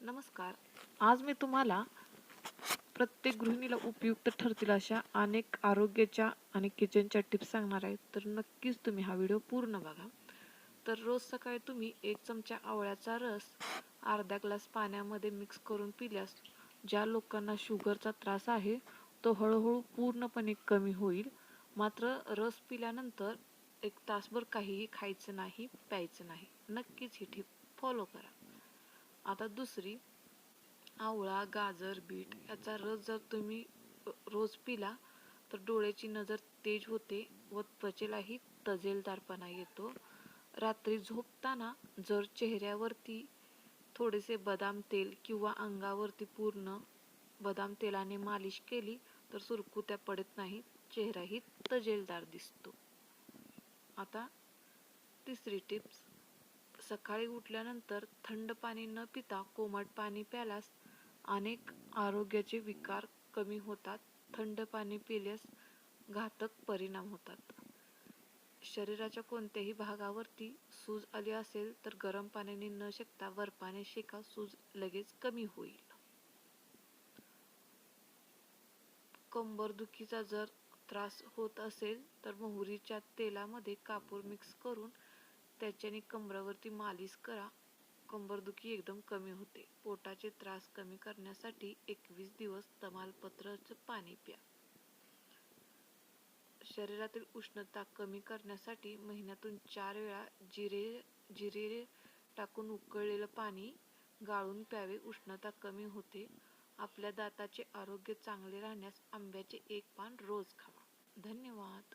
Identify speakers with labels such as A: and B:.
A: नमस्कार. आज मी तुम्हाला प्रत्येक गृहिणीला उपयुक्त ठरतील अशा अनेक आरोग्याच्या आणि किचनच्या टिप्स सांगणार आहे. तर नक्कीच तुम्ही हा व्हिडिओ पूर्ण बघा. तर रोज सकाळी तुम्ही एक चमचा आवळ्याचा रस अर्धा ग्लास पाण्यामध्ये मिक्स करून पिल्यास ज्या लोकांना शुगरचा त्रास आहे तो हळूहळू पूर्णपणे कमी होईल. मात्र रस पिल्यानंतर एक तासभर काहीही खायचं नाही प्यायचं नाही. नक्कीच ही टीप फॉलो करा. आता दुसरी आवळा गाजर बीट याचा रस जर तुम्ही रोज पिला तर डोळ्याची नजर तेज होते व त्वचेलाही तजेलदारपणा येतो. रात्री झोपताना जर चेहऱ्यावरती थोडेसे बदाम तेल किंवा अंगावरती पूर्ण बदाम तेलाने मालिश केली तर सुरकुत्या पडत नाही चेहराही तजेलदार दिसतो. आता तिसरी टिप्स. सकाळी उठल्यानंतर थंड पाणी न पिता कोमट पाणी प्यालास अनेक आरोग्याचे विकार कमी होतात. थंड पाणी पिल्यास घातक परिणाम होतात. शरीराच्या कोणत्याही भागावरती सूज आली असेल तर गरम पाण्याने न शेकता बर्फाने शेका सूज लगेच कमी होईल. कंबरदुखीचा जर त्रास होत असेल तर मोहरीच्या तेलामध्ये कापूर मिक्स करून त्याच्याने कमरावरती मालिश करा. कंबरदुखी एकदम कमी होते. पोटाचे त्रास कमी करण्यासाठी एकवीस दिवस तमालपत्राचं पाणी प्या. शरीरातील उष्णता कमी करण्यासाठी महिन्यातून चार वेळा जिरे जिरे टाकून उकळलेलं पाणी गाळून प्यावे. उष्णता कमी होते. आपल्या दाताचे आरोग्य चांगले राहण्यास आंब्याचे एक पान रोज खावा. धन्यवाद.